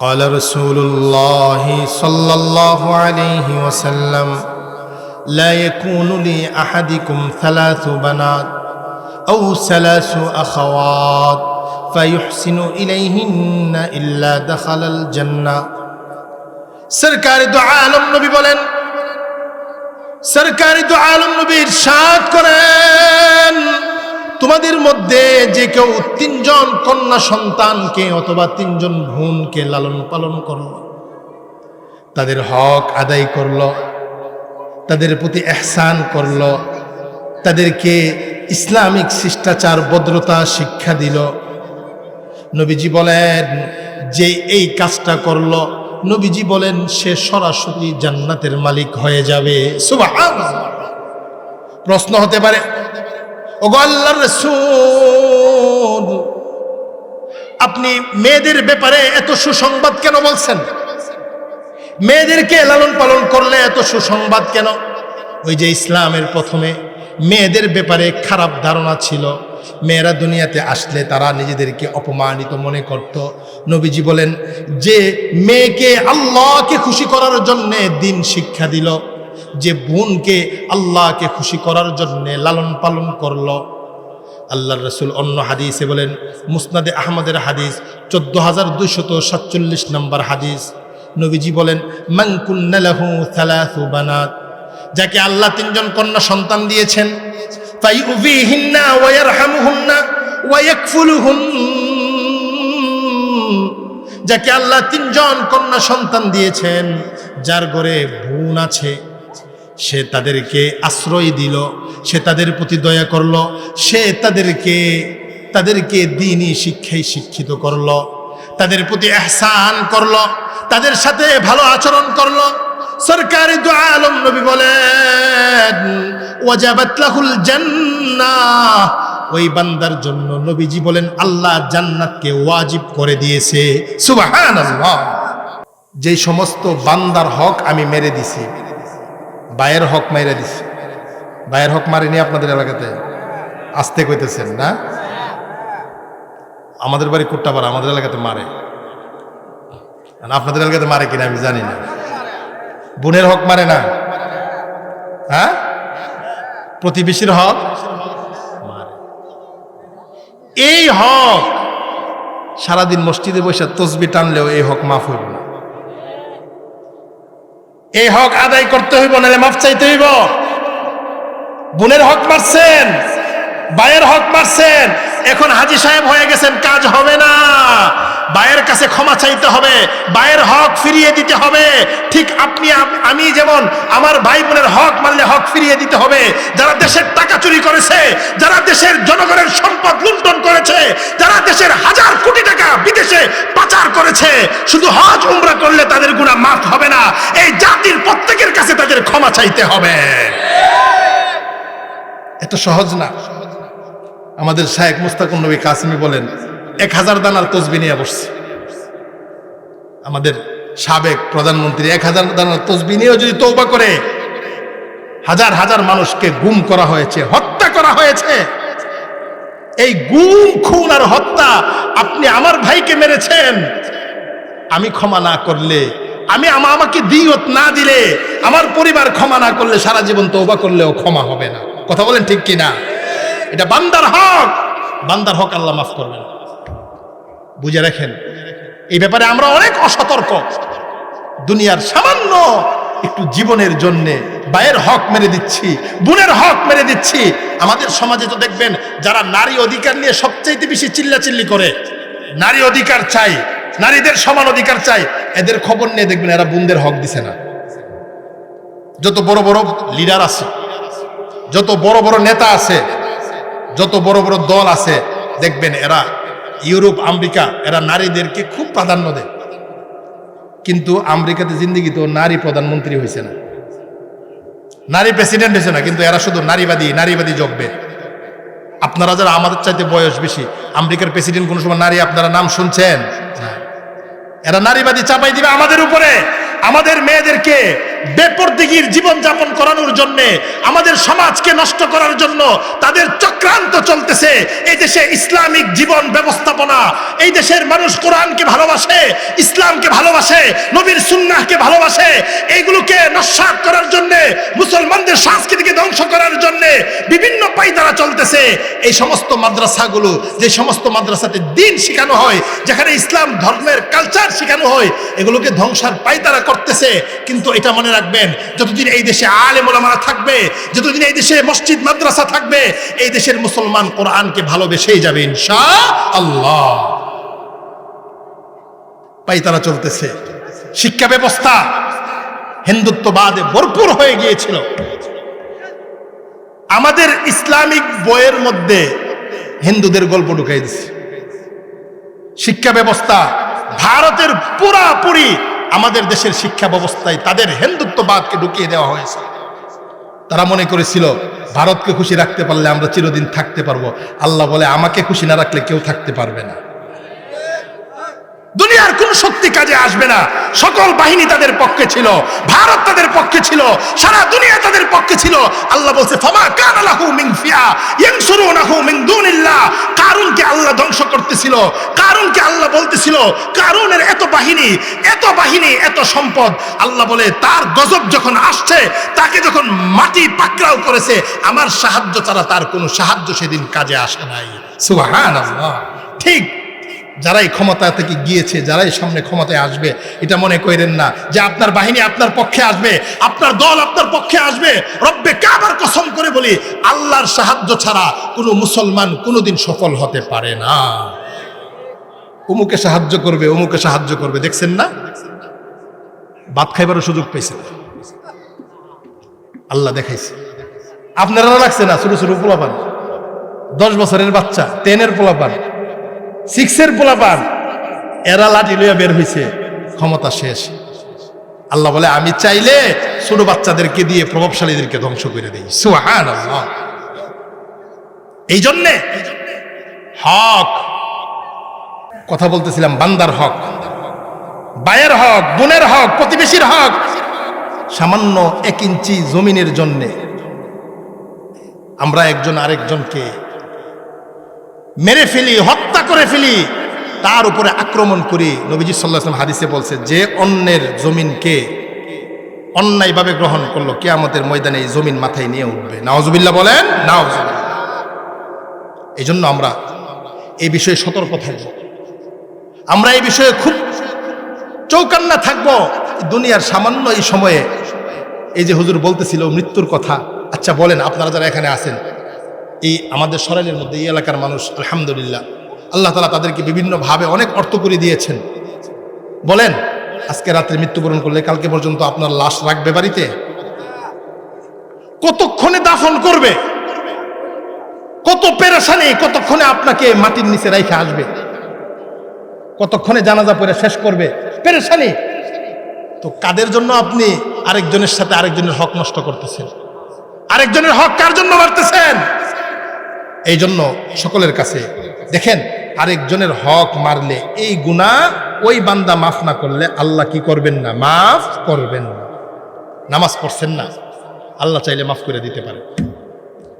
قال رسول الله صلى الله عليه وسلم لا يكون لأحدكم ثلاث بنات أو ثلاث أخوات فيحسن إليهن إلا دخل الجنة سركار دعاء النبي বলেন সরকারি তো আলম নবী ইরশাদ করেন তোমাদের মধ্যে যে কেউ তিনজন কন্যা সন্তানকে অথবা তিনজন বোনকে লালন পালন করল তাদের হক আদায় করল, তাদের প্রতি এহসান করল, তাদেরকে ইসলামিক শিষ্টাচার, ভদ্রতা, শিক্ষা দিল। নবীজি বলেন, যে এই কাজটা করল, নবীজি বলেন, সে সরাসরি জান্নাতের মালিক হয়ে যাবে। সুবহানাল্লাহ। প্রশ্ন হতে পারে আল্লাহর রাসূল, আপনি মেয়েদের ব্যাপারে এত সুসংবাদ কেন বলছেন? মেয়েদেরকে লালন পালন করলে এত সুসংবাদ কেন? ওই যে ইসলামের প্রথমে মেয়েদের ব্যাপারে খারাপ ধারণা ছিল। মেয়েরা দুনিয়াতে আসলে তারা নিজেদেরকে অপমানিত মনে করত। নবীজি বলেন, যে মেয়েকে আল্লাহকে খুশি করার জন্যে দিন শিক্ষা দিল যে বোনকে আল্লাহকে খুশি করার জন্যে লালন পালন করল। আল্লাহ রসুল অন্য হাদিসে বলেন, মুসনাদে আহমদের হাদিস, চোদ্দ হাজার দুইশত সাতচল্লিশ নম্বর হাদিস। নবীজি বলেন বানাত। যাকে আল্লাহ তিনজন কন্যা সন্তান দিয়েছেন তাই যাকে আল্লাহ তিনজন কন্যা সন্তান দিয়েছেন, যার ঘরে বোন আছে। সে তাদেরকে আশ্রয় দিল, সে তাদের প্রতি দয়া করল, সে তাদেরকে তাদেরকে দিনই শিক্ষায় শিক্ষিত করল, তাদের প্রতি এহসান করল, তাদের সাথে ভালো আচরণ করল। সরকারি দু আলম নবী বলেন, ওয়াজাবাত লাহুল জান্নাহ। ওই বান্দার জন্য নবীজি বলেন, আল্লাহ জান্নাতকে ওয়াজিব করে দিয়েছে। সুবহানাল্লাহ। যেই সমস্ত বান্দার হক আমি মেরে দিছি। বায়ের হক মাইরা দিছে। বায়ের হক মারেনি আপনাদের এলাকাতে আসতে কইতেছেন, না? আমাদের বাড়ি কুট্টাপাড়া আমাদের এলাকাতে মারে। আপনাদের এলাকাতে মারে কিনা আমি জানি না। বোনের হক মারে না? হ্যাঁ? প্রতিবেশীর হক মারে। এই হক সারাদিন মসজিদে বসে তসবি টানলেও এই হক মাফ হইব না। এই হক আদায় করতে হইব নাহলে মাফ চাইতে হইব। বোনের হক মারছেন। বায়ের হক মারছেন। এখন হাজি সাহেব হয়ে গেছেন, কাজ হবে না। বায়ের কাছে ক্ষমা চাইতে হবে, বায়ের হক ফিরিয়ে দিতে হবে। ঠিক আপনি আমি যেমন আমার ভাই বোনের হক মানলে হক ফিরিয়ে দিতে হবে, যারা দেশের টাকা চুরি করেছে, যারা দেশের জনগণের সম্পদ লুণ্ঠন করেছে, যারা দেশের হাজার কোটি টাকা বিদেশে পাচার করেছে, শুধু হজ, উমরা করলে তাদের গুণা মাফ হবে না। এই জাতির প্রত্যেকের কাছে তাদের ক্ষমা চাইতে হবে। এত সহজ না। আমাদের শায়েক মুস্তাকুর নবী কাসিমি বলেন, এক হাজার দানার তসবি নিয়ে বসছে। আমাদের সাবেক প্রধানমন্ত্রী এক হাজার দানার তসবি নিয়েও যদি তৌবা করে, হাজার হাজার মানুষকে গুম করা হয়েছে, হত্যা করা হয়েছে। এই গুম, খুন আর হত্যা আপনি আমার ভাইকে মেরেছেন। আমি ক্ষমা না করলে, আমি আমা, আমাকে দিয়ত না দিলে, আমার পরিবার ক্ষমা না করলে সারা জীবন তৌবা করলেও ক্ষমা হবে না। কথা বলেন ঠিক কি না এটা বান্দার হক। বান্দার হক আল্লাহ মাফ করবেন। বুঝে রাখেন, এই ব্যাপারে আমরা অনেক অসতর্ক। দুনিয়ার সামান্য একটু জীবনের জন্য বায়ের হক মেরে দিচ্ছি, বোনের হক মেরে দিচ্ছি। আমাদের সমাজে তো দেখবেন, যারা নারী অধিকার নিয়ে সবচাইতে বেশি চিল্লাচিল্লি করে, নারী অধিকার চাই, নারীদের সমান অধিকার চাই, এদের খবর নিয়ে দেখবেন এরা বোনদের হক দিছে না। যত বড় বড় লিডার আছে, যত বড় বড় নেতা আছে যত বড় বড় দল আছে, দেখবেন এরা ইউরোপ, আমেরিকা, এরা নারীদেরকে খুব প্রাধান্য দেয়। কিন্তু আমেরিকাতে জিন্দিগি তো নারী প্রধানমন্ত্রী হয়েছে না। নারী প্রেসিডেন্ট হয়েছে না, কিন্তু এরা শুধু নারীবাদী নারীবাদী জগবে আপনারা যারা আমাদের চাইতে বয়স বেশি, আমেরিকার প্রেসিডেন্ট কোন সময় নারী, আপনারা নাম শুনছেন? এরা নারীবাদী চাপাই দিবে আমাদের উপরে। আমাদের মেয়েদেরকে বেপরদিগির জীবন যাপন করানোর জন্য, আমাদের সমাজকে নষ্ট করার জন্য তাদের চক্রান্ত চলতেছে। এই দেশে ইসলামিক জীবন ব্যবস্থাপনা, এই দেশের মানুষ কোরআনকে ভালোবাসে, ইসলামকে ভালোবাসে, নবীর সুন্নাহকে ভালোবাসে, এইগুলোকে নস্বাত করার জন্য, মুসলমানদের সংস্কৃতিকে ধ্বংস করার জন্য বিভিন্ন পাইতারা চলতেছে। এই সমস্ত মাদ্রাসাগুলো, যে সমস্ত মাদ্রাসাতে দিন শেখানো হয়, যেখানে ইসলাম ধর্মের কালচার শেখানো হয়, এগুলোকে ধ্বংসার পাইতারা করতেছে। কিন্তু এটা মনে রাখবেন। যতদিন এই দেশে ওলামারা থাকবে, যতদিন এই দেশে মসজিদ, মাদ্রাসা থাকবে, এই দেশের মুসলমান কোরআনকে ভালোবেসেই যাবে ইনশা আল্লাহ পাইতারা চলতেছে। শিক্ষা ব্যবস্থা হিন্দুত্ববাদে ভরপুর হয়ে গিয়েছিল। আমাদের ইসলামিক বইয়ের মধ্যে হিন্দুদের গল্প ঢুকাই দিচ্ছে শিক্ষা ব্যবস্থা ভারতের পুরাপুরি আমাদের দেশের শিক্ষা ব্যবস্থায় তাদের হিন্দুত্ববাদকে ঢুকিয়ে দেওয়া হয়েছে। তারা মনে করেছিল, ভারতকে খুশি রাখতে পারলে আমরা চিরদিন থাকতে পারব। আল্লাহ বলে, আমাকে খুশি না রাখলে কেউ থাকতে পারবে না। দুনিয়ার কোন শক্তি কাজে আসবে না। সকল বাহিনী তাদের পক্ষে ছিল, ভারত তাদের পক্ষে ছিল, সারা দুনিয়া তাদের পক্ষে ছিল। আল্লাহ বলছে, ফামা কান আলাহু মিন ফিয়া ইয়ানসুরুনাহু মিন দুনিল্লাহ। কারুনকে আল্লাহ ধ্বংস করতেছিল, কারুনকে আল্লাহ বলতেছিল, কারুনের এত বাহিনী এত বাহিনী, এত সম্পদ। আল্লাহ বলে, তার গজব যখন আসছে, তাকে যখন মাটি পাকড়াও করেছে, আমার সাহায্য ছাড়া তার কোনো সাহায্য সেদিন কাজে আসে নাই। সুবহানাল্লাহ। ঠিক যারাই ক্ষমতা থেকে গিয়েছে, যারাই সামনে ক্ষমতায় আসবে, এটা মনে করেন না যে আপনার বাহিনী আপনার পক্ষে আসবে, আপনার দল আপনার পক্ষে আসবে। রব্বে কাবার কসম করে বলি, আল্লাহর সাহায্য ছাড়া কোনো মুসলমান কোনোদিন সফল হতে পারে না। অমুকে সাহায্য করবে অমুকে সাহায্য করবে, দেখছেন না? ভাত খাইবারও সুযোগ পেয়েছে। আল্লাহ দেখাইছে। আপনারা লাগছে না, ছোট ছোট পোলাপান। দশ বছরের বাচ্চা টেনের পোলাপান। সিক্সের পোলাপান। এরা লাঠি লইয়া বের হয়েছে ক্ষমতা শেষ। আল্লাহ বলে, আমি চাইলে ছোট বাচ্চাদেরকে দিয়ে, প্রভাবশালীদেরকে ধ্বংস করে দিই। সুহান এই জন্যে হক। কথা বলতেছিলাম, বান্দার হক। বায়ের হক, বোনের হক, প্রতিবেশীর হক। সামান্য এক ইঞ্চি জমিনের জন্যে আমরা একজন আরেকজনকে মেরে ফেলি, হত্যা করে ফেলি, তার উপরে আক্রমণ করি। নবীজি সাল্লাহাম হাদিসে বলছে, যে অন্যের জমিনকে অন্যায়ভাবে গ্রহণ করল কে আমাদের ময়দানে এই জমিন মাথায় নিয়ে উঠবে। নাওজবিল্লা বলেন নাওজবিল্লা এই জন্য আমরা এই বিষয়ে সতর্ক থাকব। আমরা এই বিষয়ে খুব চৌকান্না থাকব। দুনিয়ার সামান্য এই সময়ে, এই যে হুজুর বলতেছিল মৃত্যুর কথা আচ্ছা বলেন, আপনারা যারা এখানে আছেন এই আমাদের সরাইলের মধ্যে, এই এলাকার মানুষ, আলহামদুলিল্লাহ। আল্লাহ তালা তাদেরকে বিভিন্নভাবে অনেক অর্থ করে দিয়েছেন। বলেন, আজকে রাত্রে মৃত্যুবরণ করলে কালকে পর্যন্ত আপনার লাশ রাখবে বাড়িতে? কতক্ষণে দাফন করবে? কত পেরেশানি, কতক্ষণে আপনাকে মাটির নিচে রাইখে আসবে? কতক্ষণে জানাজা পরে শেষ করবে? পেরেশানি। তো কাদের জন্য আপনি আরেকজনের সাথে আরেকজনের হক নষ্ট করতেছেন? আরেকজনের হক কার জন্য মারতেছেন এই জন্য সকলের কাছে, দেখেন আরেকজনের হক মারলে এই গুণা ওই বান্দা মাফ না করলে আল্লাহ কি করবেন না? মাফ করবেন না। নামাজ পড়ছেন না? আল্লাহ চাইলে মাফ করে দিতে পারেন।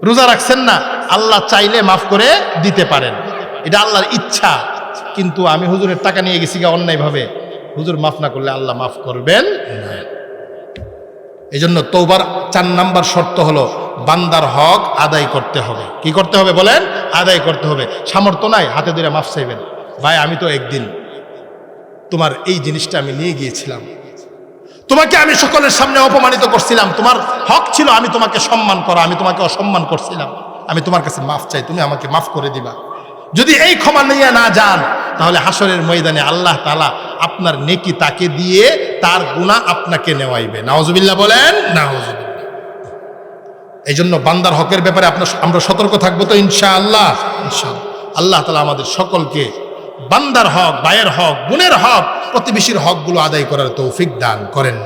রোজা রাখছেন না? আল্লাহ চাইলে মাফ করে দিতে পারেন। এটা আল্লাহর ইচ্ছা। কিন্তু আমি হুজুরের টাকা নিয়ে গেছি গা অন্যায়ভাবে। হুজুর মাফ না করলে আল্লাহ মাফ করবেন না। এই জন্য তৌবার চার নাম্বার শর্ত হলো বান্দার হক আদায় করতে হবে। কি করতে হবে বলেন? আদায় করতে হবে। সামর্থ্য নাই, হাতে ধরে মাফ চাইবেন। ভাই, আমি তো একদিন তোমার এই জিনিসটা আমি নিয়ে গিয়েছিলাম। তোমাকে আমি সকলের সামনে অপমানিত করছিলাম। তোমার হক ছিল আমি তোমাকে সম্মান করা, আমি তোমাকে অসম্মান করছিলাম। আমি তোমার কাছে মাফ চাই, তুমি আমাকে মাফ করে দিবা। যদি এই ক্ষমা নিয়ে না যান, তাহলে হাসরের ময়দানে আল্লাহ তালা আপনার নেকি তাকে দিয়ে তার গুণা আপনাকে নেওয়াইবে। নাওজবিল্লা বলেন নাওজবিল্লা এই জন্য বান্দার হকের ব্যাপারে আপনার আমরা সতর্ক থাকব তো ইনশা আল্লাহ আল্লাহ তালা আমাদের সকলকে বান্দার হক বায়ের হক, বোনের হক, প্রতিবেশীর হকগুলো আদায় করার তৌফিক দান করেন।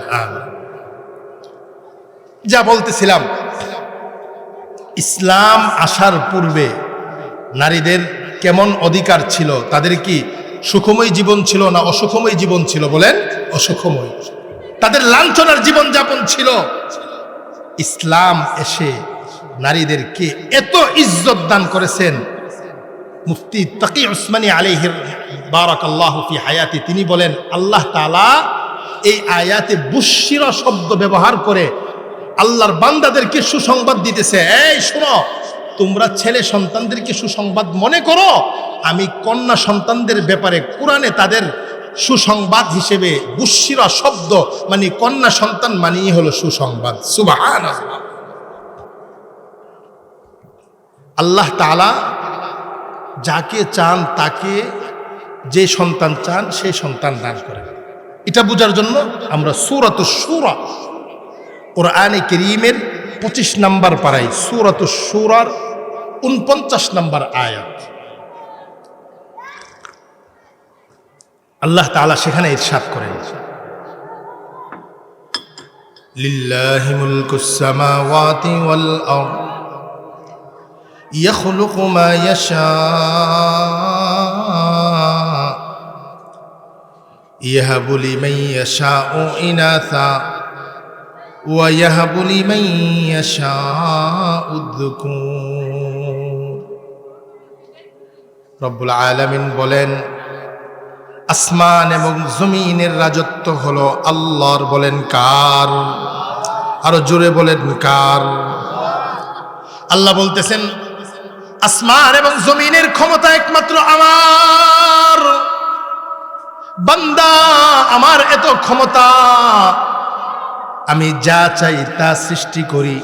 যা বলতেছিলাম, ইসলাম আসার পূর্বে নারীদের কেমন অধিকার ছিল, তাদের কি সুখময় জীবন ছিল না অসুখময় জীবন ছিল বলেন, অসুখময়। তাদের লাঞ্ছনার জীবনযাপন ছিল। ইসলাম এসে নারীদেরকে এত ইজ্জত দান করেছেন। মুফতি তাকি উসমানী আলিহির বারাক আল্লাহ ফি হায়াতি, তিনি বলেন, আল্লাহ তালা এই আয়াতে বুশির শব্দ ব্যবহার করে আল্লাহর বান্দাদেরকে সুসংবাদ দিতেছে। এই শোনো তোমরা ছেলে সন্তানদেরকে সুসংবাদ মনে করো? আমি কন্যা সন্তানদের ব্যাপারে কোরআনে তাদের সুসংবাদ হিসেবে বুশিরা শব্দ মানে কন্যা সন্তান মানেই হলো সুসংবাদ। সুবাহান আল্লাহ তালা যাকে চান তাকে যে সন্তান চান সেই সন্তান দান করেন। এটা বোঝার জন্য আমরা সুরত সুরা, কোরআনে করিমের পঁচিশ নাম্বার পাড়াই সুরত সুরার উনপঞ্চাশ নাম্বার আয়াত আল্লাহ তাআলা সেখানে ইরশাদ করেন লিল্লাহি মুলকুস সামাওয়াতি ওয়াল আরদ يخلق ما يشاء يهب لمن يشاء إناثا ويهب لمن يشاء الذكور রব্বুল আলামিন বলেন আসমান এবং জমিনের রাজত্ব হলো আল্লাহর বলেন কার আরো জোরে বলেন কার আল্লাহ বলতেছেন আসমান এবং জমিনের ক্ষমতা একমাত্র আমার বান্দা আমার এত ক্ষমতা আমি যা চাই তা সৃষ্টি করি।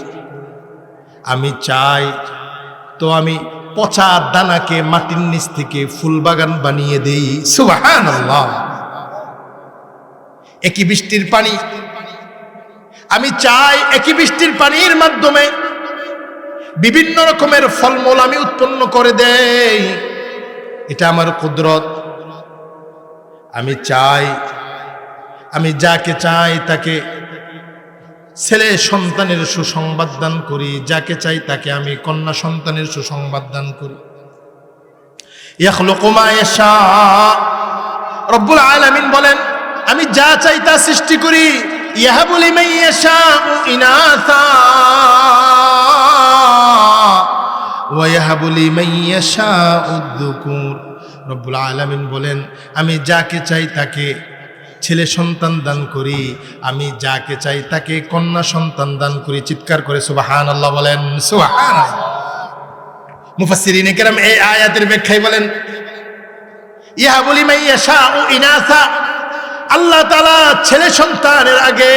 আমি চাই তো আমি পচা দানাকে মাটির নিচ থেকে ফুল বাগান বানিয়ে দেই। সুবাহান একই বৃষ্টির পানি। আমি চাই একই বৃষ্টির পানির মাধ্যমে বিভিন্ন রকমের ফলমূল আমি উৎপন্ন করে দেই। এটা আমার কুদরত। আমি চাই, আমি যাকে চাই তাকে ছেলে সন্তানের সুসংবাদ দান করি, যাকে চাই তাকে আমি কন্যা সন্তানের সুসংবাদ দান করি। রব্বুল আলামিন বলেন, আমি যা চাই তা সৃষ্টি করি। মাইয়াশা উদ্দুকুর। রব্বুল আলামিন বলেন, আমি যাকে চাই তাকে ছেলে সন্তান দান করি, আমি যাকে চাই তাকে কন্যা সন্তান দান করি। চিৎকার করে সুবাহান আল্লাহ বলেন সুবাহান মুফাসসিরিনে কেরাম এই আয়াতের ব্যাখ্যায় বলেন ইহা বলি মাইয়াশা ও ইনাসা। আল্লাহ তাআলা ছেলে সন্তানের আগে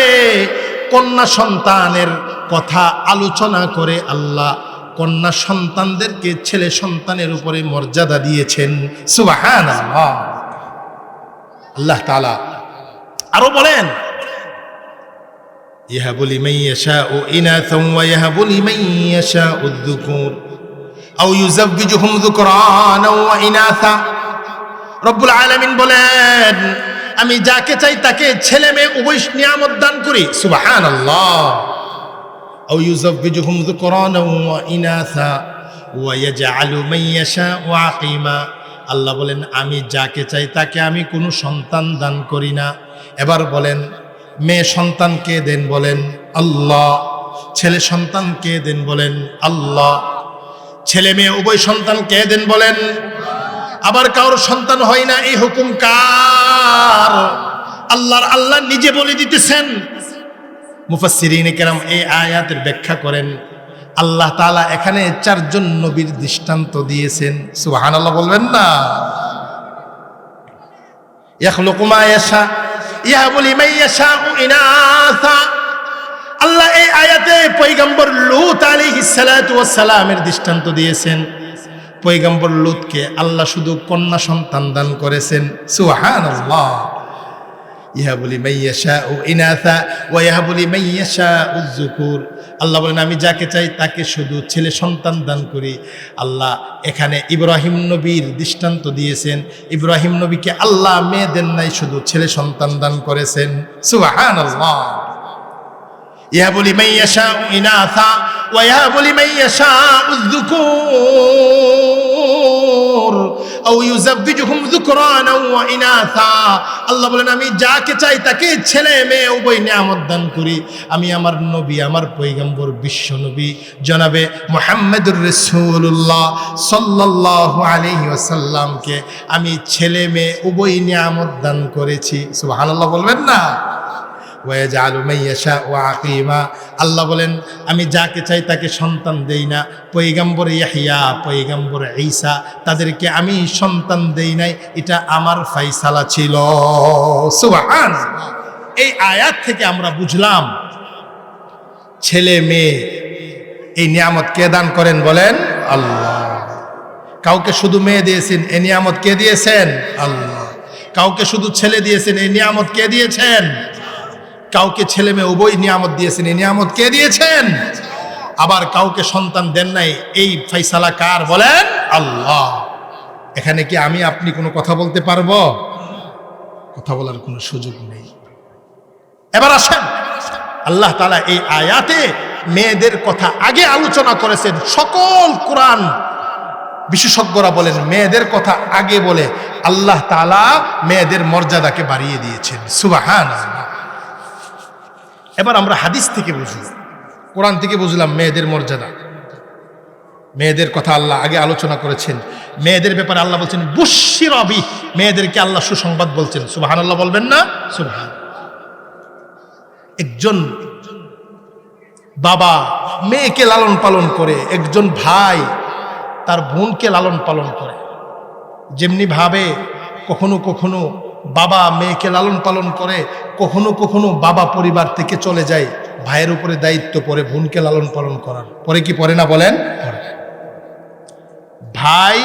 কন্যা সন্তানের কথা আলোচনা করে আল্লাহ কন্যা সন্তানদেরকে ছেলে সন্তানের উপরে মর্যাদা দিয়েছেন। সুবাহান আল্লাহ তাআলা আরো বলেন يهب لمن يشاء إناثا ويهب لمن يشاء الذكور أو يزوجهم ذكرانا وإناثا رب العالمين বলেন আমি যাকে চাই তাকে ছেলে মেয়ে উভয় নিয়ামত দান করি সুবাহান আল্লাহ أو يزوجهم ذكرانا وإناثا ويجعل من يشاء عقيما আল্লাহ বলেন আমি যাকে চাই তাকে আমি কোনো সন্তান দান করি না এবার বলেন, মেয়ে সন্তান কে দেন বলেন, আল্লাহ। ছেলে সন্তান কে দেন বলেন, আল্লাহ। ছেলে মেয়ে উভয় সন্তান কে দেন বলেন? আবার কারোর সন্তান হয় না, এই হুকুম কার? আল্লাহর আল্লাহ নিজে বলে দিতেছেন। মুফাসসিরিনে কেরাম এই আয়াতের ব্যাখ্যা করেন, আল্লাহ তাআলা এখানে চারজন নবীর দৃষ্টান্ত দিয়েছেন। সুবহানাল্লাহ বলবেন না? ইয়াশা ইয়াহাবু মাইয়া ইয়াশাউ ইনাসা। আল্লাহ এই আয়াতে পয়গম্বর লুত আলাইহিস সালাতু ওয়াস সালামের দৃষ্টান্ত দিয়েছেন। পয়গম্বর লুতকে আল্লাহ শুধু কন্যা সন্তান দান করেছেন। সুবহানাল্লাহ। ইহাবুলি মাইয়াশা ও ইনাথা ও ইহাবুলি মাইয়াশা উজ্জুকুর আল্লাহ বলেন, আমি যাকে চাই তাকে শুধু ছেলে সন্তান দান করি। আল্লাহ এখানে ইব্রাহিম নবীর দৃষ্টান্ত দিয়েছেন। ইব্রাহিম নবীকে আল্লাহ মেয়ে দেন নাই, শুধু ছেলে সন্তান দান করেছেন। সুবাহান আল্লাহ ইহাবুলি মাইয়াশা ও ইনাথা ও ইহাবুলি মাইয়াশা উজ্জুকুর আল্লাহ বলেন, আমি যাকে চাই তাকে ছেলে, মেয়ে, উভয় নিয়ামত দান করি। আমি আমার নবী, আমার পয়গম্বর, বিশ্ব নবী, জনাবে মুহাম্মদুর রাসূলুল্লাহ সাল্লাল্লাহু আলাইহি ওয়াসাল্লামকে আমি ছেলে, মেয়ে, উভয় নিয়ামত দান করেছি। সুবহানাল্লাহ বলবেন না? আকিমা আল্লাহ বলেন, আমি যাকে চাই তাকে সন্তান দেই না। পৈগম্বর ইয়াহিয়া পৈগম্বর ঈসা, তাদেরকে আমি সন্তান দেই নাই। এটা আমার ফাইসালা ছিল। এই আয়াত থেকে আমরা বুঝলাম, ছেলে মেয়ে এই নিয়ামত কে দান করেন বলেন? আল্লাহ। কাউকে শুধু মেয়ে দিয়েছেন এই নিয়ামত কে দিয়েছেন? আল্লাহ। কাউকে শুধু ছেলে দিয়েছেন এই নিয়ামত কে দিয়েছেন? কাউকে ছেলে মেয়ে উভয় নিয়ামত দিয়েছেন। এই নিয়ামত কে দিয়েছেন? আবার কাউকে সন্তান দেন নাই, এই ফাইসালা কার বলেন? আল্লাহ। এখানে কি আমি, আপনি কোনো কথা বলতে পারব? কথা বলার কোনো সুযোগ নেই। এবার আসেন। আল্লাহ তালা এই আয়াতে মেয়েদের কথা আগে আলোচনা করেছেন। সকল কোরআন বিশেষজ্ঞরা বলেন, মেয়েদের কথা আগে বলে আল্লাহ তালা মেয়েদের মর্যাদাকে বাড়িয়ে দিয়েছেন। সুবাহান এবার আমরা হাদিস থেকে বুঝি। কোরআন থেকে বুঝলাম মেয়েদের মর্যাদা। মেয়েদের কথা আল্লাহ আগে আলোচনা করেছেন। মেয়েদের ব্যাপারে আল্লাহ বলছেন বুশি রবি মেয়েদেরকে আল্লাহ সুসংবাদ বলছেন। সুবাহান আল্লাহ বলবেন না? সুবাহান। একজন বাবা মেয়েকে লালন পালন করে, একজন ভাই তার বোনকে লালন পালন করে। যেমনি ভাবে কখনো কখনো বাবা মেয়েকে লালন পালন করে কখনো কখনো বাবা পরিবার থেকে চলে যায়, ভাইয়ের উপরে দায়িত্ব পরে বোনকে লালন পালন করার। পরে কি পরে না বলেন? ভাই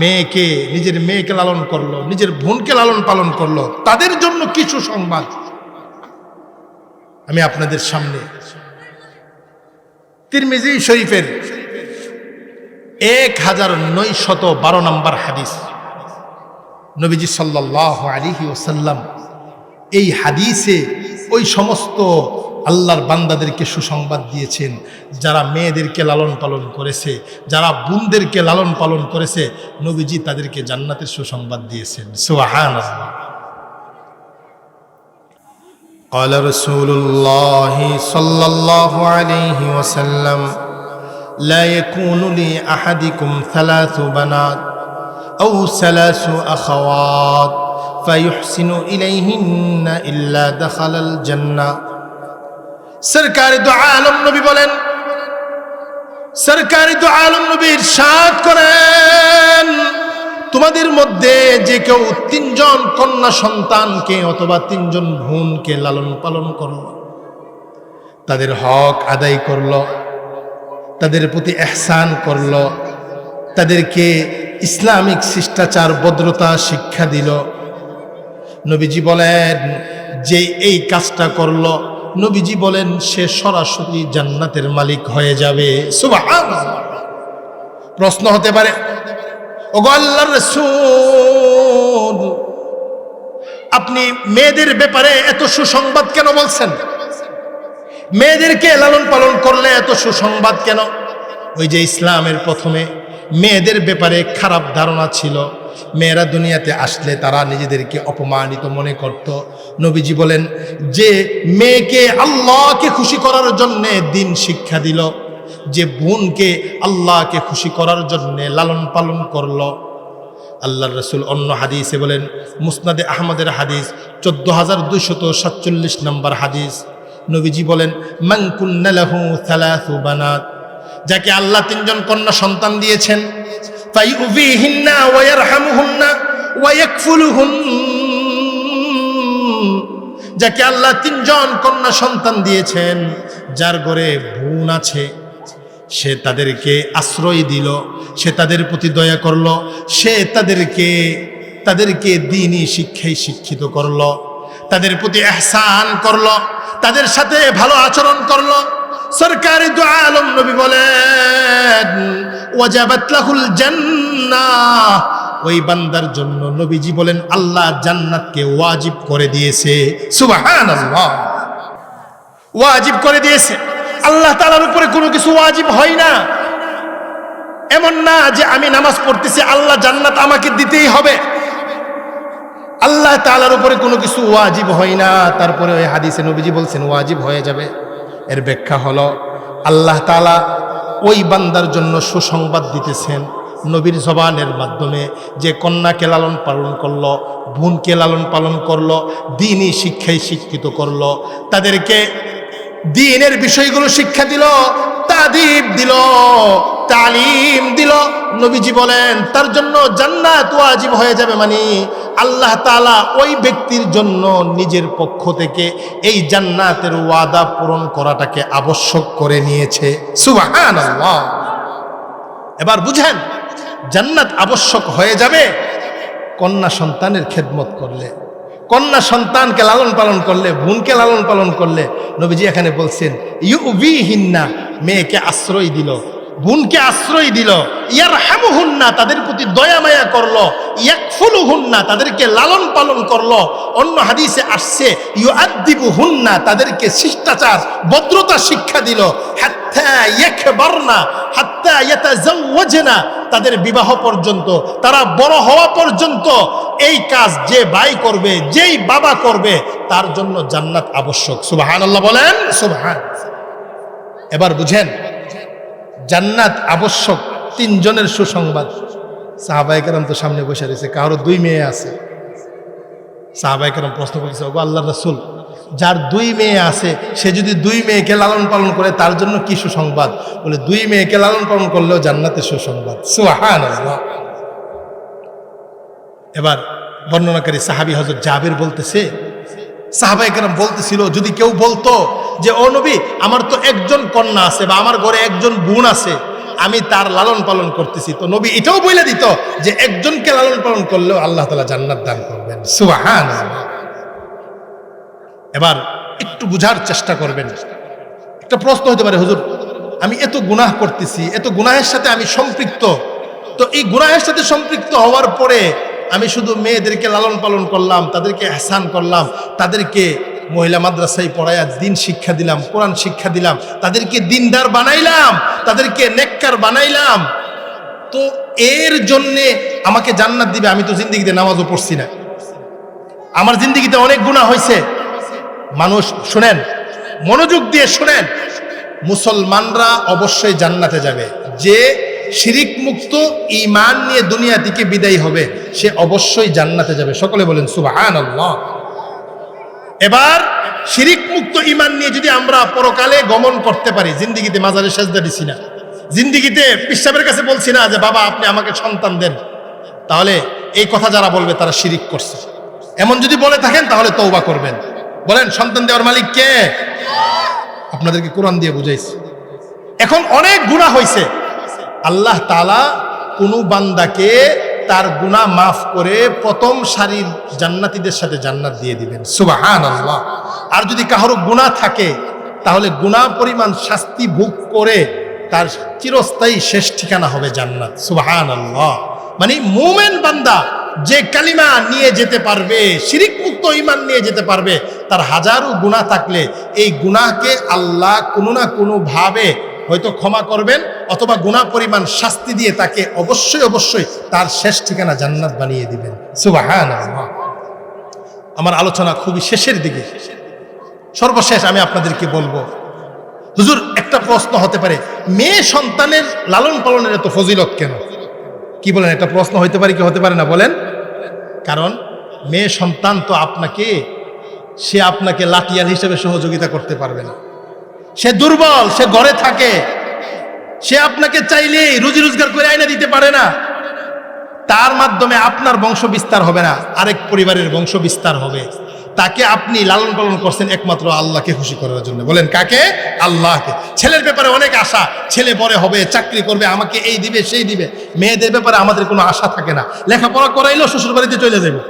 মেয়েকে, নিজের মেয়েকে লালন করল, নিজের বোনকে লালন পালন করল, তাদের জন্য কিছু সংবাদ। আমি আপনাদের সামনে। তিরমিজি শরীফের এক হাজার নয় শত বারো নম্বর হাদিস। নবীজি সাল্লাহ আলিহি ওসাল্লাম এই হাদিসে ওই সমস্ত আল্লাহর বান্দাদেরকে সুসংবাদ দিয়েছেন যারা মেয়েদেরকে লালন পালন করেছে যারা বোনদেরকে লালন পালন করেছে নবীজি তাদেরকে জান্নাতের সুসংবাদ দিয়েছেন সুহান قال رسول الله صلى الله عليه وسلم لا يكون لأحدكم ثلاث بنات أو ثلاث أخوات فيحسن إليهن إلا دخل الجنة সরকারি দু আলম নবী বলেন সরকারি দু আলম নবী ইরশাদ করেন তোমাদের মধ্যে যে কেউ তিনজন কন্যা সন্তানকে অথবা তিনজন বোনকে লালন পালন করল তাদের হক আদায় করল তাদের প্রতি এহসান করল তাদেরকে ইসলামিক শিষ্টাচার, ভদ্রতা, শিক্ষা দিল। নবীজি বলেন, যে এই কাজটা করল, নবীজি বলেন, সে সরাসরি জান্নাতের মালিক হয়ে যাবে। প্রশ্ন হতে পারে আপনি মেয়েদের ব্যাপারে এত সুসংবাদ কেন বলছেন? মেয়েদেরকে লালন পালন করলে এত সুসংবাদ কেন? ওই যে ইসলামের প্রথমে মেয়েদের ব্যাপারে খারাপ ধারণা ছিল। মেয়েরা দুনিয়াতে আসলে তারা নিজেদেরকে অপমানিত মনে করত। নবীজি বলেন, যে মেয়েকে আল্লাহকে খুশি করার জন্যে দিন শিক্ষা দিল, যে বোনকে আল্লাহকে খুশি করার জন্যে লালন পালন করল। আল্লাহ রসুল অন্য হাদিসে বলেন, মুসনাদে আহমদের হাদিস, চোদ্দ হাজার দুইশত সাতচল্লিশ নম্বর হাদিস। নবীজি বলেন মাংকুন্নালাহু সালাসু বানাত। যাকে আল্লাহ তিনজন কন্যা সন্তান দিয়েছেন। ফাইউযিহিন্না ওয়া ইয়ারহামুহুন্না ওয়া ইয়াকফুলুহুন। যাকে আল্লাহ তিনজন কন্যা সন্তান দিয়েছেন, যার ঘরে বোন আছে, সে তাদেরকে আশ্রয় দিল, সে তাদের প্রতি দয়া করল, সে তাদেরকে তাদেরকে দিনই শিক্ষায় শিক্ষিত করল, তাদের প্রতি এহসান করল, তাদের সাথে ভালো আচরণ করল সরকারি দু আলম নবী বলেন, ওয়াজাবাত জান্নাহ। ওই বান্দার জন্য নবীজি বলেন, আল্লাহ জান্নাতকে ওয়াজিব করে দিয়েছে। সুবহানাল্লাহ। ওয়াজিব করে দিয়েছে। আল্লাহ তালার উপরে কোনো কিছু ওয়াজিব হয় না। এমন না যে আমি নামাজ পড়তেছি, আল্লাহ জান্নাত আমাকে দিতেই হবে। আল্লাহ তালার উপরে কোনো কিছু ওয়াজিব হয় না। তারপরে ওই হাদিসে নবীজি বলছেন, ওয়াজিব হয়ে যাবে। এর ব্যাখ্যা হলো, আল্লাহ তালা ওই বান্দার জন্য সুসংবাদ দিতেছেন নবীর জবানের মাধ্যমে যে কন্যাকে লালন পালন করল, বোনকে লালন পালন করল, দিনই শিক্ষায় শিক্ষিত করল, তাদেরকে দিনের বিষয়গুলো শিক্ষা দিল, তাদিব দিল। তালিম দিল। নবীজি বলেন, তার জন্য জান্নাত ওয়াজিব হয়ে যাবে মানে আল্লাহ তাআলা ওই ব্যক্তির জন্য নিজের পক্ষ থেকে এই জান্নাতের ওয়াদা পূরণ করাটাকে আবশ্যক করে নিয়েছে। সুবহানাল্লাহ। এবার বুঝেন, জান্নাত আবশ্যক হয়ে যাবে কন্যা সন্তানের খেদমত করলে, কন্যা সন্তানকে লালন পালন করলে, বোনকে লালন পালন করলে। নবীজি এখানে বলছেন ইউ হিন্না মেয়েকে আশ্রয় দিল। বোনকে আশ্রয় দিল। ইয়ার হামুহুন্না তাদের প্রতি দয়া মায়া করল। ইয়াকফুলু হুন্না তাদেরকে লালন পালন করল। অন্য হাদিসে আসছে ইউ আদিবু হুন্না তাদেরকে শিষ্টাচার, ভদ্রতা শিক্ষা দিল। তাদের বিবাহ পর্যন্ত। তারা বড় হওয়া পর্যন্ত এই কাজ যে ভাই করবে, যেই বাবা করবে, তার জন্য জান্নাত আবশ্যক। সুবহানাল্লাহ বলেন, সুবহান। এবার বুঝেন জান্নাত আবশ্যক, তিনজনের সুসংবাদ। সাহাবাই কেরাম তো সামনে বসে রয়েছে, কারও দুই মেয়ে আছে। সাহাবাই কেরাম প্রশ্ন করেছে ওগো আল্লাহ রসুল, যার দুই মেয়ে আছে, সে যদি দুই মেয়েকে লালন পালন করে, তার জন্য কি সুসংবাদ? বলে, দুই মেয়েকে লালন পালন করলেও জান্নাতের সুসংবাদ। সুহান এবার বর্ণনাকারী সাহাবি হজরত জাবের বলতেছে সাহাবাই কেরাম বলতেছিল, যদি কেউ বলতো যে, ও নবী, আমার তো একজন কন্যা আছে বা আমার ঘরে একজন বোন আছে, আমি তার লালন পালন করতেছি। তো নবী এটাও বলে দিত যে, একজনকে লালন পালন করলেও আল্লাহ তালা জান্নাত দান করবেন। সুবাহান এবার একটু বুঝার চেষ্টা করবেন। একটা প্রশ্ন হতে পারে, হুজুর, আমি এত গুনাহ করতেছি, এত গুনাহের সাথে আমি সম্পৃক্ত। তো এই গুনাহের সাথে সম্পৃক্ত হওয়ার পরে আমি শুধু মেয়েদেরকে লালন পালন করলাম, তাদেরকে এহসান করলাম, তাদেরকে মহিলা মাদ্রাসায় পড়াইয়া দিন শিক্ষা দিলাম, কোরআন শিক্ষা দিলাম, তাদেরকে দিনদার বানাইলাম, তাদেরকে নেককার বানাইলাম। তো এর জন্যে আমাকে জান্নাত দিবে, আমি তো জিন্দিগিতে নামাজও পড়ছি না। আমার জিন্দিগিতে অনেক গুণা হয়েছে মানুষ, শুনেন, মনোযোগ দিয়ে শুনেন, মুসলমানরা অবশ্যই জান্নাতে যাবে। যে শিরিক মুক্ত ইমান নিয়ে দুনিয়া থেকে বিদায়ী হবে, সে অবশ্যই জান্নাতে যাবে। সকলে বলেন সুবাহান এবার শিরিক মুক্ত ইমান নিয়ে যদি আমরা পরকালে গমন করতে পারি, জিন্দিগিতে মাজারে সেজদা দিছি না, জিন্দিগিতে পিসাবের কাছে বলছি না যে, বাবা, আপনি আমাকে সন্তান দেন। তাহলে এই কথা যারা বলবে, তারা শিরিক করছে। এমন যদি বলে থাকেন, তাহলে তৌবা করবেন। বলেন, সন্তান দেওয়ার মালিক কে? আপনাদেরকে কোরআন দিয়ে বুঝাইছি। এখন অনেক গুণা হয়েছে আল্লাহ তালা কোনো বান্দাকে তার গুণা মাফ করে প্রথম সারির জান্নাতীদের সাথে জান্নাত দিয়ে দিবেন। সুবাহান আল্লাহ আর যদি কারও গুণা থাকে, তাহলে গুণা পরিমাণ শাস্তি ভোগ করে তার চিরস্থায়ী শেষ ঠিকানা হবে জান্নাত। সুবাহান আল্লাহ মানে মুমেন বান্দা যে কালিমা নিয়ে যেতে পারবে, শিরিক মুক্ত ইমান নিয়ে যেতে পারবে, তার হাজারো গুণা থাকলে এই গুণাকে আল্লাহ কোনো না কোনো ভাবে হয়তো ক্ষমা করবেন অথবা গুণা পরিমাণ শাস্তি দিয়ে তাকে অবশ্যই অবশ্যই তার শেষ ঠিকানা জান্নাত বানিয়ে দিবেন। সুবাহান আমার আলোচনা খুবই শেষের দিকে। সর্বশেষ আমি আপনাদেরকে বলব, হুজুর, একটা প্রশ্ন হতে পারে, মেয়ে সন্তানের লালন পালনের এত ফজিলত কেন? কি বলেন, একটা প্রশ্ন হইতে পারে কি হতে পারে না বলেন? কারণ মেয়ে সন্তান তো আপনাকে, সে আপনাকে লাঠিয়াল হিসেবে সহযোগিতা করতে পারবে না। সে দুর্বল, সে ঘরে থাকে। সে আপনাকে চাইলেই রুজি রোজগার করে আইনা দিতে পারে না। তার মাধ্যমে আপনার বংশ বিস্তার হবে না, আরেক পরিবারের বংশ বিস্তার হবে। তাকে আপনি লালন পালন করছেন একমাত্র আল্লাহকে খুশি করার জন্য। বলেন, কাকে? আল্লাহকে। ছেলের ব্যাপারে অনেক আশা। ছেলে বড় হবে, চাকরি করবে, আমাকে এই দিবে, সেই দিবে। মেয়েদের ব্যাপারে আমাদের কোনো আশা থাকে না। লেখাপড়া করাইলেও শ্বশুর বাড়িতে চলে যাবে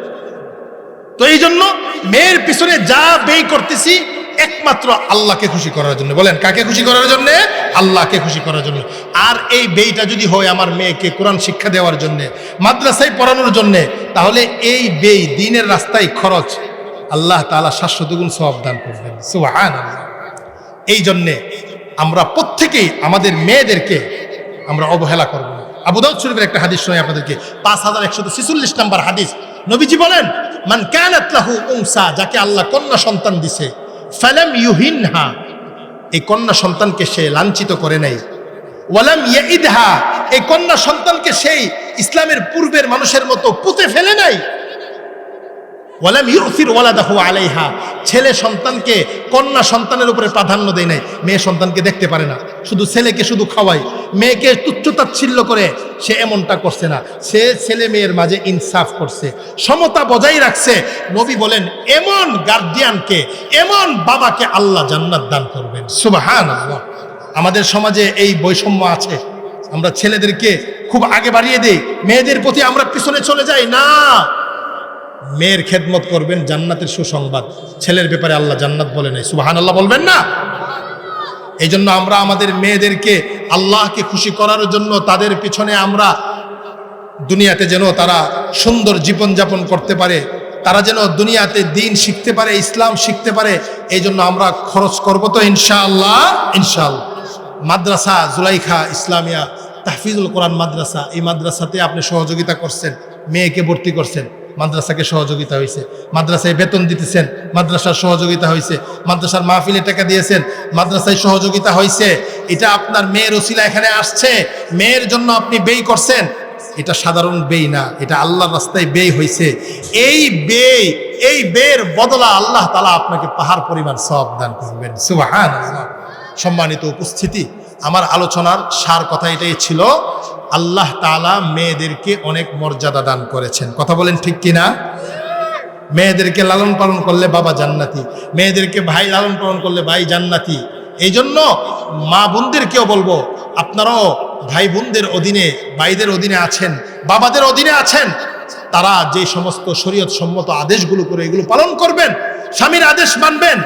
তো এই জন্য মেয়ের পিছনে যা ব্যয় করতেছি একমাত্র আল্লাহকে খুশি করার জন্য। বলেন, কাকে খুশি করার জন্য? আল্লাহকে খুশি করার জন্য। আর এই বেইটা যদি হয় আমার মেয়েকে কোরআন শিক্ষা দেওয়ার জন্য, মাদ্রাসায় পড়ানোর জন্য, তাহলে এই বেই দিনের রাস্তায় খরচ আল্লাহ তালা শাশ্বত গুণ সব দান করবেন। সুহান এই জন্যে আমরা প্রত্যেকেই আমাদের মেয়েদেরকে আমরা অবহেলা করব না। আবুদাউদ শরীফের একটা হাদিস শোনাই আপনাদেরকে। পাঁচ হাজার একশো ছিচল্লিশ নম্বর হাদিস। নবীজি বলেন, মান কানাত লাহু উমসা যাকে আল্লাহ কন্যা সন্তান দিছে ফালাম ইউহিনহা। এই কন্যা সন্তানকে সে লাঞ্ছিত করে নাই। ওয়ালাম ইয়াইদহা এই কন্যা সন্তানকে সেই ইসলামের পূর্বের মানুষের মতো পুঁতে ফেলে নাই। ওয়ালাম ইউসির ওয়ালাদাহু আলাইহা। ছেলে সন্তানকে কন্যা সন্তানের উপরে প্রাধান্য দেয় নাই। মেয়ে সন্তানকে দেখতে পারে না। শুধু ছেলেকে শুধু খাওয়াই মেয়েকে তুচ্ছতাচ্ছিল্য করে সে এমনটা করছে না। সে ছেলে মেয়ের মাঝে ইনসাফ করছে। সমতা বজায় রাখছে। নবী বলেন, এমন গার্ডিয়ানকে এমন বাবাকে আল্লাহ জান্নাত দান করবেন। সুবাহান আমাদের সমাজে এই বৈষম্য আছে। আমরা ছেলেদেরকে খুব আগে বাড়িয়ে দেই। মেয়েদের প্রতি আমরা পিছনে চলে যাই। না! মেয়ের খেদমত করবেন জান্নাতের সুসংবাদ। ছেলের ব্যাপারে আল্লাহ জান্নাত বলে নাই। সুবাহান আল্লাহ বলবেন না! এই জন্য আমরা আমাদের মেয়েদেরকে আল্লাহকে খুশি করার জন্য তাদের পিছনে আমরা দুনিয়াতে যেন তারা সুন্দর জীবনযাপন করতে পারে, তারা যেন দুনিয়াতে দিন শিখতে পারে, ইসলাম শিখতে পারে এই জন্য আমরা খরচ করব তো ইনশাআল্লাহ ইনশাআল্লাহ। মাদ্রাসা জুলাইখা ইসলামিয়া, তাহফিজুল কোরআন মাদ্রাসা, এই মাদ্রাসাতে আপনি সহযোগিতা করছেন, মেয়েকে ভর্তি করছেন। মাদ্রাসাকে সহযোগিতা হয়েছে মাদ্রাসায় বেতন দিতেছেন, মাদ্রাসার সহযোগিতা হয়েছে মাদ্রাসার মাহফিলে টাকা দিয়েছেন, মাদ্রাসায় সহযোগিতা হয়েছে এটা আপনার মেয়ের ওসিলা এখানে আসছে। মেয়ের জন্য আপনি ব্যয় করছেন। এটা সাধারণ ব্যয় না, এটা আল্লাহর রাস্তায় ব্যয় হয়েছে এই ব্যয় এই ব্যয়ের বদলা আল্লাহ তালা আপনাকে পাহাড় পরিমাণ সব দান করবেন। সুবাহান সম্মানিত উপস্থিতি, আমার আলোচনার সার কথা এটাই ছিল আল্লাহ তালা মেয়েদেরকে অনেক মর্যাদা দান করেছেন। কথা বলেন ঠিক কিনা? মেয়েদেরকে লালন পালন করলে বাবা জান্নাতি, মেয়েদেরকে ভাই লালন পালন করলে ভাই জান্নাতি। এই জন্য মা বোনদেরকেও বলব, আপনারাও ভাই বোনদের অধীনে, ভাইদের অধীনে আছেন, বাবাদের অধীনে আছেন তারা যে সমস্ত শরীয়ত সম্মত আদেশগুলো করে এগুলো পালন করবেন, স্বামীর আদেশ মানবেন,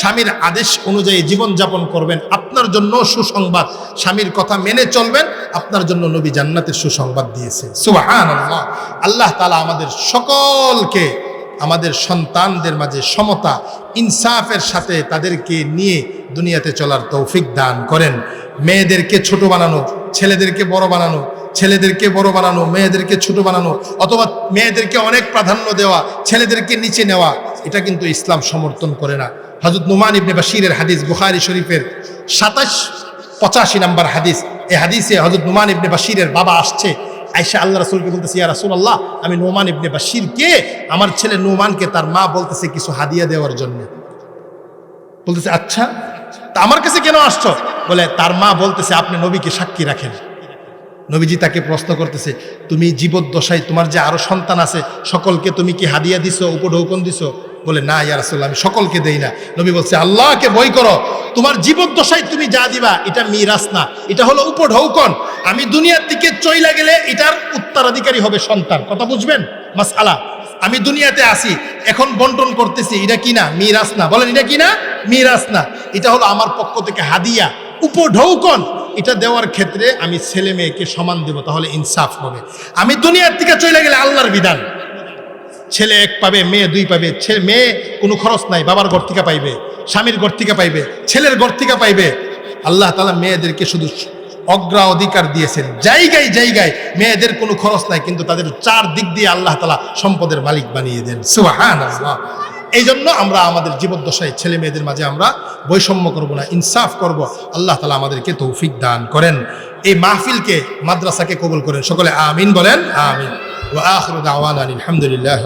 স্বামীর আদেশ অনুযায়ী জীবনযাপন করবেন। আপনার জন্য সুসংবাদ। স্বামীর কথা মেনে চলবেন, আপনার জন্য নবী জান্নাতের সুসংবাদ দিয়েছে। সুবাহান আল্লাহ আল্লাহ তালা আমাদের সকলকে, আমাদের সন্তানদের মাঝে সমতা, ইনসাফের সাথে তাদেরকে নিয়ে দুনিয়াতে চলার তৌফিক দান করেন। মেয়েদেরকে ছোট বানানো, ছেলেদেরকে বড় বানানো ছেলেদেরকে বড় বানানো, মেয়েদেরকে ছোট বানানো, অথবা মেয়েদেরকে অনেক প্রাধান্য দেওয়া, ছেলেদেরকে নিচে নেওয়া, এটা কিন্তু ইসলাম সমর্থন করে না। হজরত নুমান ইবনে বাশিরের হাদিস, বুখারি শরীফের সাতাশ পঁচাশি নাম্বার হাদিস। এই হাদিসে হজরত নুমান ইবনে বাশিরের বাবা আসছে আয়সা আল্লাহ রাসুলকে বলতেছে, ইয়া রাসুল আল্লাহ আমি নোমান ইবনে বাশিরকে, আমার ছেলে নোমানকে তার মা বলতেছে কিছু হাদিয়া দেওয়ার জন্য। বলতেছে আচ্ছা তা আমার কাছে কেন আসছো? বলে, তার মা বলতেছে, আপনি নবীকে সাক্ষী রাখেন। নবীজি তাকে প্রশ্ন করতেছে, তুমি জীবদ্দশায় তোমার যে আরও সন্তান আছে, সকলকে তুমি কি হাদিয়া দিছো, উপঢৌকন দিছো? বলে, না, ইয়া রাসূলুল্লাহ, আমি সকলকে দেই না। নবী বলছে, আল্লাহকে বই করো, তোমার জীবদ্দশায় তুমি যা দিবা, এটা মিরাস না, এটা হলো উপঢৌকন। আমি দুনিয়ার দিকে চইলা গেলে এটার উত্তরাধিকারী হবে সন্তান। কথা বুঝবেন? মাস আলা আমি দুনিয়াতে আসি এখন বন্টন করতেছি, এটা কি না, মিরাস না। বলেন, এটা কি না, মিরাস না। এটা হলো আমার পক্ষ থেকে হাদিয়া, উপঢৌকন। এটা দেওয়ার ক্ষেত্রে আমি ছেলে মেয়েকে সমান দেব, তাহলে ইনসাফ হবে। আমি দুনিয়ার থেকে চলে গেলে আল্লাহর বিধান। ছেলে এক পাবে, মেয়ে দুই পাবে ছেলে মেয়ে কোনো খরচ নাই, বাবার ঘর থেকে পাইবে, স্বামীর ঘর থেকে পাইবে, ছেলের ঘর থেকে পাইবে। আল্লাহ তালা মেয়েদেরকে শুধু অগ্রাধিকার দিয়েছেন। জায়গায় জায়গায় মেয়েদের কোনো খরচ নাই, কিন্তু তাদের চার দিক দিয়ে আল্লাহ তালা সম্পদের মালিক বানিয়ে দেন। সুহান এই জন্য আমরা আমাদের জীবদ্দশায় ছেলে মেয়েদের মাঝে আমরা বৈষম্য করব না, ইনসাফ করব। আল্লাহ তালা আমাদেরকে তৌফিক দান করেন। এই মাহফিলকে মাদ্রাসাকে কবুল করেন। সকলে আমিন বলেন, আমিন। ওয়া আখিরু আওয়ান আলহামদুলিল্লাহি